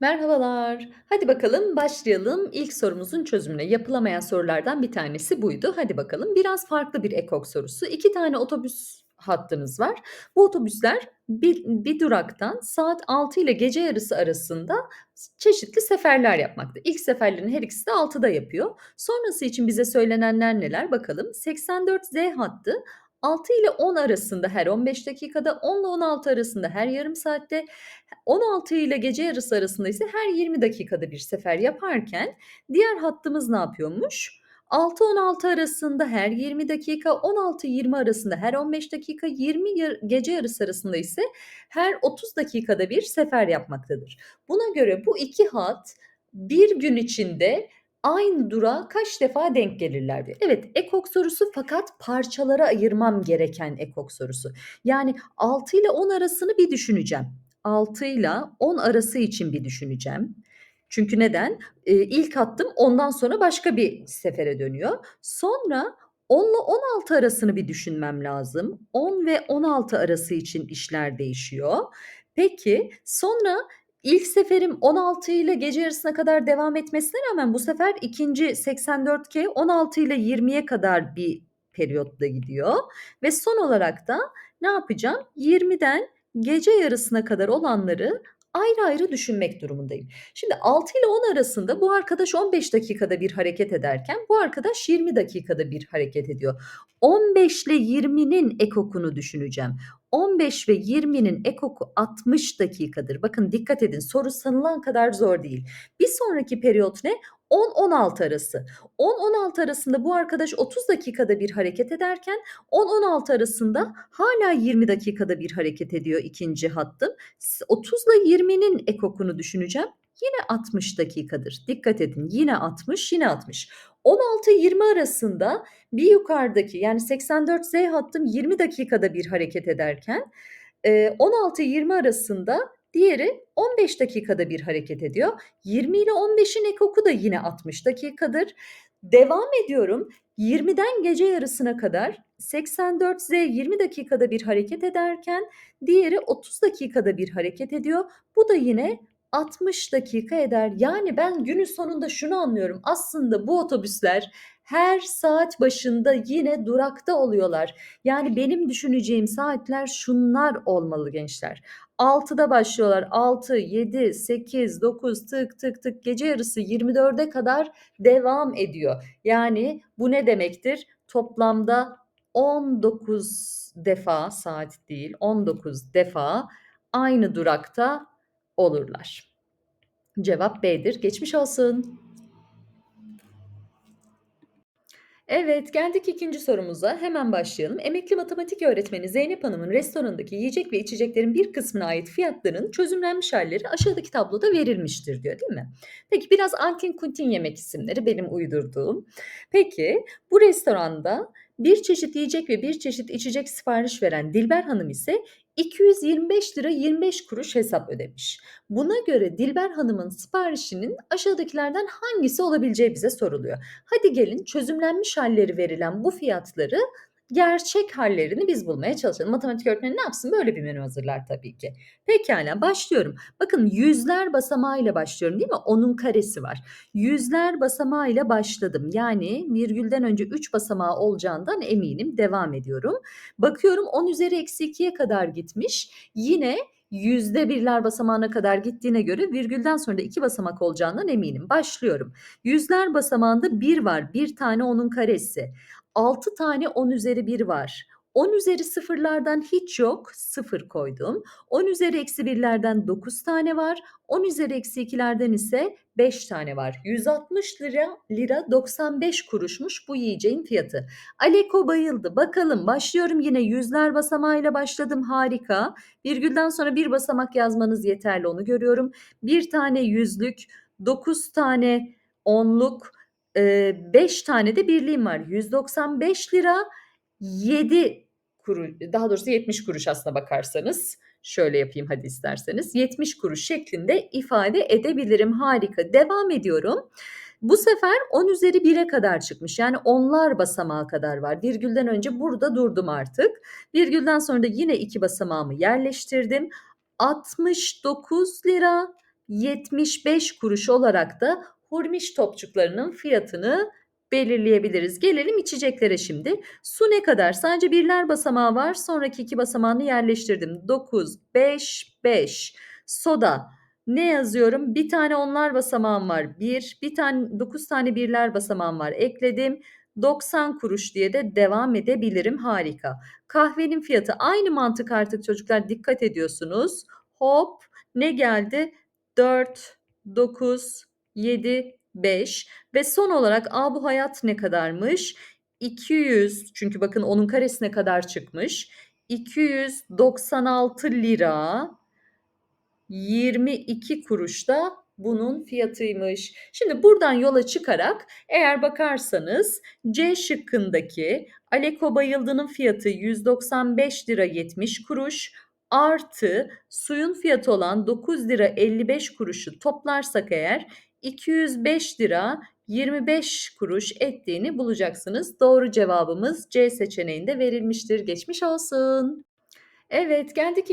Merhabalar. Hadi bakalım başlayalım ilk sorumuzun çözümüne. Yapılamayan sorulardan bir tanesi buydu. Hadi bakalım biraz farklı bir ekok sorusu. 2 tane otobüs hattımız var. Bu otobüsler bir, bir duraktan saat 6 ile gece yarısı arasında çeşitli seferler yapmakta. İlk seferlerin her ikisi de 6'da yapıyor. Sonrası için bize söylenenler neler bakalım. 84Z hattı 6 ile 10 arasında her 15 dakikada, 10 ile 16 arasında her yarım saatte, 16 ile gece yarısı arasında ise her 20 dakikada bir sefer yaparken diğer hattımız ne yapıyormuş? 6-16 arasında her 20 dakika, 16-20 arasında her 15 dakika, 20 yar- gece yarısı arasında ise her 30 dakikada bir sefer yapmaktadır. Buna göre bu iki hat bir gün içinde aynı durağa kaç defa denk gelirler diyor. Evet ekok sorusu fakat parçalara ayırmam gereken ekok sorusu. Yani 6 ile 10 arasını bir düşüneceğim. 6 ile 10 arası için bir düşüneceğim. Çünkü neden? Ee, ilk hattım ondan sonra başka bir sefere dönüyor. Sonra 10 ile 16 arasını bir düşünmem lazım. 10 ve 16 arası için işler değişiyor. Peki sonra ilk seferim 16 ile gece yarısına kadar devam etmesine rağmen bu sefer ikinci 84K 16 ile 20'ye kadar bir periyotta gidiyor. Ve son olarak da ne yapacağım? 20'den gece yarısına kadar olanları ayrı ayrı düşünmek durumundayım. Şimdi 6 ile 10 arasında bu arkadaş 15 dakikada bir hareket ederken bu arkadaş 20 dakikada bir hareket ediyor. 15 ile 20'nin ekokunu düşüneceğim. 15 ve 20'nin ekoku 60 dakikadır. Bakın dikkat edin soru sanılan kadar zor değil. Bir sonraki periyot ne? 10-16 arası. 10-16 arasında bu arkadaş 30 dakikada bir hareket ederken 10-16 arasında hala 20 dakikada bir hareket ediyor ikinci hattım. 30 ile 20'nin ekokunu düşüneceğim. Yine 60 dakikadır. Dikkat edin yine 60 yine 60. 16-20 arasında bir yukarıdaki yani 84Z hattım 20 dakikada bir hareket ederken 16-20 arasında diğeri 15 dakikada bir hareket ediyor. 20 ile 15'in ekoku da yine 60 dakikadır. Devam ediyorum. 20'den gece yarısına kadar 84Z 20 dakikada bir hareket ederken diğeri 30 dakikada bir hareket ediyor. Bu da yine 60 dakika eder. Yani ben günün sonunda şunu anlıyorum. Aslında bu otobüsler her saat başında yine durakta oluyorlar. Yani benim düşüneceğim saatler şunlar olmalı gençler. 6'da başlıyorlar. 6, 7, 8, 9 tık tık tık gece yarısı 24'e kadar devam ediyor. Yani bu ne demektir? Toplamda 19 defa saat değil 19 defa aynı durakta olurlar. Cevap B'dir. Geçmiş olsun. Evet, geldik ikinci sorumuza. Hemen başlayalım. Emekli matematik öğretmeni Zeynep Hanım'ın restoranındaki yiyecek ve içeceklerin bir kısmına ait fiyatların çözümlenmiş halleri aşağıdaki tabloda verilmiştir diyor değil mi? Peki biraz antin kuntin yemek isimleri benim uydurduğum. Peki bu restoranda bir çeşit yiyecek ve bir çeşit içecek sipariş veren Dilber Hanım ise 225 lira 25 kuruş hesap ödemiş. Buna göre Dilber Hanım'ın siparişinin aşağıdakilerden hangisi olabileceği bize soruluyor. Hadi gelin çözümlenmiş halleri verilen bu fiyatları gerçek hallerini biz bulmaya çalışalım. Matematik öğretmeni ne yapsın? Böyle bir menü hazırlar tabii ki. Pekala başlıyorum. Bakın yüzler basamağıyla başlıyorum değil mi? Onun karesi var. Yüzler basamağıyla başladım. Yani virgülden önce 3 basamağı olacağından eminim. Devam ediyorum. Bakıyorum 10 üzeri eksi 2'ye kadar gitmiş. Yine yüzde birler basamağına kadar gittiğine göre virgülden sonra da iki basamak olacağından eminim. Başlıyorum. Yüzler basamağında 1 var. Bir tane onun karesi. 6 tane 10 üzeri 1 var. 10 üzeri sıfırlardan hiç yok. 0 koydum. 10 üzeri eksi 1'lerden 9 tane var. 10 üzeri eksi 2'lerden ise 5 tane var. 160 lira lira 95 kuruşmuş bu yiyeceğin fiyatı. Aleko bayıldı. Bakalım başlıyorum yine yüzler basamağıyla başladım. Harika. Virgülden sonra bir basamak yazmanız yeterli onu görüyorum. Bir tane yüzlük, 9 tane onluk, 5 tane de birliğim var. 195 lira 7 kuruş daha doğrusu 70 kuruş aslına bakarsanız. Şöyle yapayım hadi isterseniz. 70 kuruş şeklinde ifade edebilirim. Harika. Devam ediyorum. Bu sefer 10 üzeri 1'e kadar çıkmış. Yani onlar basamağı kadar var. Virgülden önce burada durdum artık. Virgülden sonra da yine iki basamağımı yerleştirdim. 69 lira 75 kuruş olarak da hurmiş topçuklarının fiyatını belirleyebiliriz. Gelelim içeceklere şimdi. Su ne kadar? Sadece birler basamağı var. Sonraki iki basamağını yerleştirdim. 9, 5, 5. Soda. Ne yazıyorum? Bir tane onlar basamağım var. 1, bir tane 9 tane birler basamağım var. Ekledim. 90 kuruş diye de devam edebilirim. Harika. Kahvenin fiyatı aynı mantık artık çocuklar dikkat ediyorsunuz. Hop ne geldi? 4, 9, 7, 5 ve son olarak a bu hayat ne kadarmış? 200 çünkü bakın onun karesine kadar çıkmış. 296 lira 22 kuruş da bunun fiyatıymış. Şimdi buradan yola çıkarak eğer bakarsanız C şıkkındaki Aleko Bayıldı'nın fiyatı 195 lira 70 kuruş artı suyun fiyatı olan 9 lira 55 kuruşu toplarsak eğer 205 lira 25 kuruş ettiğini bulacaksınız. Doğru cevabımız C seçeneğinde verilmiştir. Geçmiş olsun. Evet geldik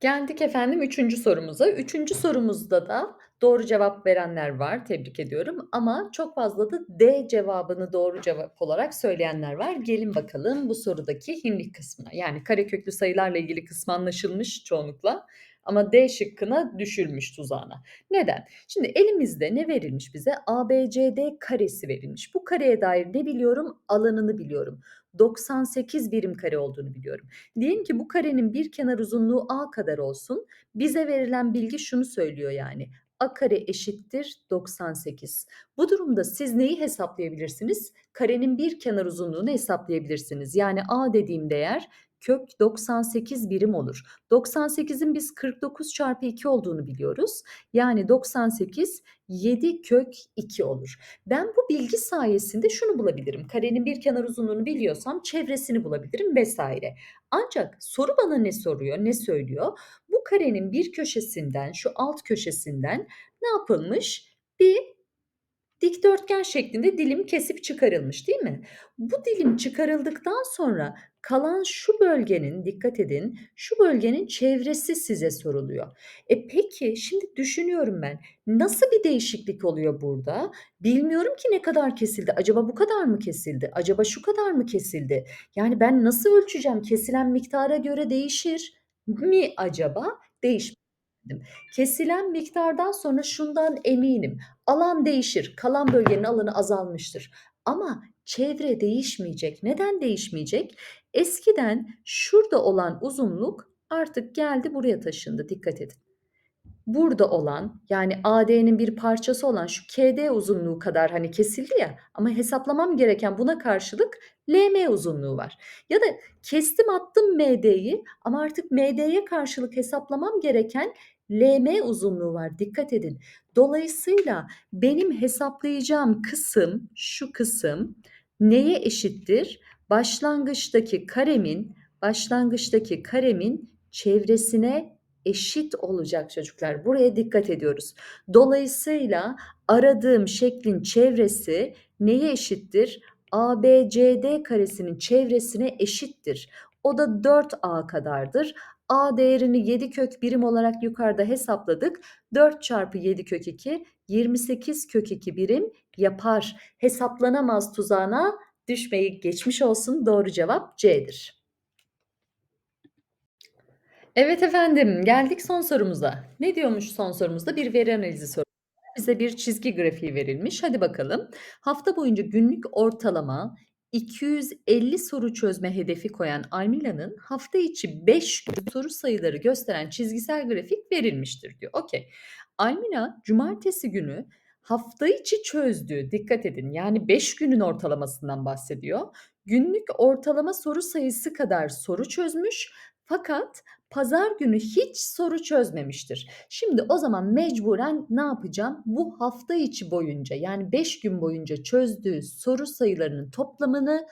Geldik efendim üçüncü sorumuza. Üçüncü sorumuzda da doğru cevap verenler var. Tebrik ediyorum. Ama çok fazla da D cevabını doğru cevap olarak söyleyenler var. Gelin bakalım bu sorudaki himlik kısmına. Yani kareköklü sayılarla ilgili kısmı anlaşılmış çoğunlukla. Ama D şıkkına düşülmüş tuzağına. Neden? Şimdi elimizde ne verilmiş bize? ABCD karesi verilmiş. Bu kareye dair ne biliyorum? Alanını biliyorum. 98 birim kare olduğunu biliyorum. Diyelim ki bu karenin bir kenar uzunluğu A kadar olsun. Bize verilen bilgi şunu söylüyor yani. A kare eşittir 98. Bu durumda siz neyi hesaplayabilirsiniz? Karenin bir kenar uzunluğunu hesaplayabilirsiniz. Yani A dediğim değer kök 98 birim olur. 98'in biz 49 çarpı 2 olduğunu biliyoruz. Yani 98 7 kök 2 olur. Ben bu bilgi sayesinde şunu bulabilirim. Karenin bir kenar uzunluğunu biliyorsam çevresini bulabilirim vesaire. Ancak soru bana ne soruyor, ne söylüyor? Bu karenin bir köşesinden, şu alt köşesinden ne yapılmış? Bir dikdörtgen şeklinde dilim kesip çıkarılmış değil mi? Bu dilim çıkarıldıktan sonra kalan şu bölgenin dikkat edin şu bölgenin çevresi size soruluyor. E peki şimdi düşünüyorum ben nasıl bir değişiklik oluyor burada? Bilmiyorum ki ne kadar kesildi. Acaba bu kadar mı kesildi? Acaba şu kadar mı kesildi? Yani ben nasıl ölçeceğim? Kesilen miktara göre değişir mi acaba? Değişmez. Kesilen miktardan sonra şundan eminim. Alan değişir. Kalan bölgenin alanı azalmıştır. Ama çevre değişmeyecek. Neden değişmeyecek? Eskiden şurada olan uzunluk artık geldi buraya taşındı. Dikkat edin. Burada olan yani AD'nin bir parçası olan şu KD uzunluğu kadar hani kesildi ya ama hesaplamam gereken buna karşılık LM uzunluğu var. Ya da kestim attım MD'yi ama artık MD'ye karşılık hesaplamam gereken LM uzunluğu var. Dikkat edin. Dolayısıyla benim hesaplayacağım kısım şu kısım neye eşittir? Başlangıçtaki karemin başlangıçtaki karemin çevresine eşit olacak çocuklar. Buraya dikkat ediyoruz. Dolayısıyla aradığım şeklin çevresi neye eşittir? ABCD karesinin çevresine eşittir. O da 4A kadardır. A değerini 7 kök birim olarak yukarıda hesapladık. 4 çarpı 7 kök 2 28 kök 2 birim yapar. Hesaplanamaz tuzağına düşmeyi geçmiş olsun. Doğru cevap C'dir. Evet efendim geldik son sorumuza. Ne diyormuş son sorumuzda? Bir veri analizi sorusu. Bize bir çizgi grafiği verilmiş. Hadi bakalım. Hafta boyunca günlük ortalama 250 soru çözme hedefi koyan Almila'nın hafta içi 5 gün soru sayıları gösteren çizgisel grafik verilmiştir diyor. Okey. Almila cumartesi günü hafta içi çözdüğü dikkat edin yani 5 günün ortalamasından bahsediyor. Günlük ortalama soru sayısı kadar soru çözmüş fakat pazar günü hiç soru çözmemiştir. Şimdi o zaman mecburen ne yapacağım? Bu hafta içi boyunca yani 5 gün boyunca çözdüğü soru sayılarının toplamını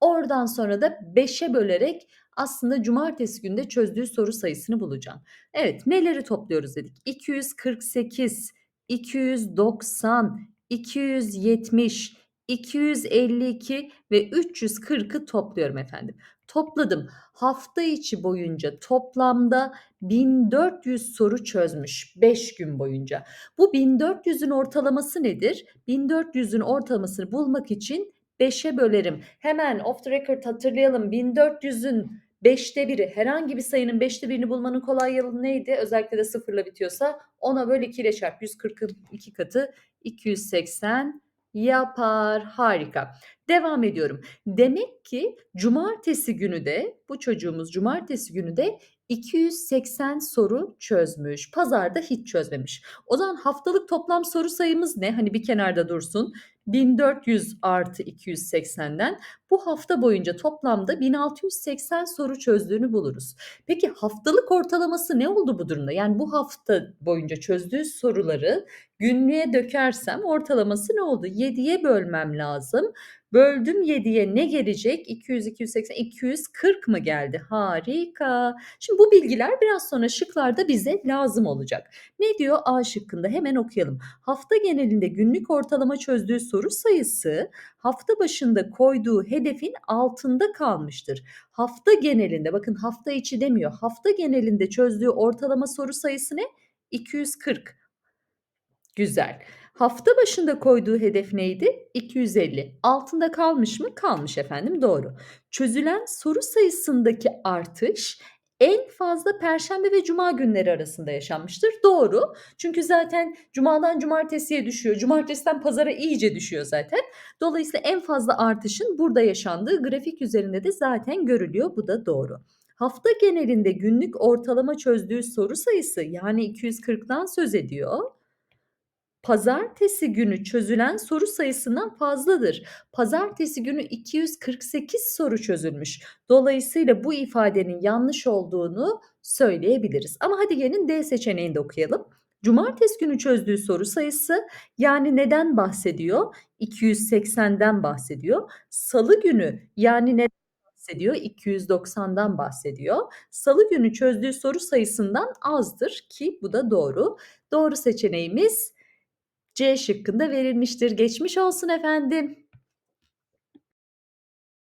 oradan sonra da 5'e bölerek aslında cumartesi günde çözdüğü soru sayısını bulacağım. Evet neleri topluyoruz dedik? 248, 290, 270, 252 ve 340'ı topluyorum efendim. Topladım. Hafta içi boyunca toplamda 1400 soru çözmüş 5 gün boyunca. Bu 1400'ün ortalaması nedir? 1400'ün ortalamasını bulmak için 5'e bölerim. Hemen off the record hatırlayalım. 1400'ün 5'te biri herhangi bir sayının 5'te birini bulmanın kolay yolu neydi? Özellikle de sıfırla bitiyorsa 10'a böl 2 ile çarp 142 katı 280 yapar. Harika. Devam ediyorum. Demek ki cumartesi günü de bu çocuğumuz cumartesi günü de 280 soru çözmüş. Pazarda hiç çözmemiş. O zaman haftalık toplam soru sayımız ne? Hani bir kenarda dursun. 1400 artı 280'den bu hafta boyunca toplamda 1680 soru çözdüğünü buluruz. Peki haftalık ortalaması ne oldu bu durumda? Yani bu hafta boyunca çözdüğü soruları günlüğe dökersem ortalaması ne oldu? 7'ye bölmem lazım. Böldüm 7'ye ne gelecek? 200, 280, 240 mı geldi? Harika. Şimdi bu bilgiler biraz sonra şıklarda bize lazım olacak. Ne diyor A şıkkında? Hemen okuyalım. Hafta genelinde günlük ortalama çözdüğü soru sayısı hafta başında koyduğu hedefin altında kalmıştır. Hafta genelinde bakın hafta içi demiyor. Hafta genelinde çözdüğü ortalama soru sayısı ne? 240. Güzel. Hafta başında koyduğu hedef neydi? 250. Altında kalmış mı? Kalmış efendim. Doğru. Çözülen soru sayısındaki artış en fazla perşembe ve cuma günleri arasında yaşanmıştır. Doğru. Çünkü zaten cumadan cumartesiye düşüyor. Cumartesiden pazara iyice düşüyor zaten. Dolayısıyla en fazla artışın burada yaşandığı grafik üzerinde de zaten görülüyor. Bu da doğru. Hafta genelinde günlük ortalama çözdüğü soru sayısı yani 240'dan söz ediyor pazartesi günü çözülen soru sayısından fazladır. Pazartesi günü 248 soru çözülmüş. Dolayısıyla bu ifadenin yanlış olduğunu söyleyebiliriz. Ama hadi gelin D seçeneğini de okuyalım. Cumartesi günü çözdüğü soru sayısı yani neden bahsediyor? 280'den bahsediyor. Salı günü yani neden bahsediyor? 290'dan bahsediyor. Salı günü çözdüğü soru sayısından azdır ki bu da doğru. Doğru seçeneğimiz C şıkkında verilmiştir. Geçmiş olsun efendim.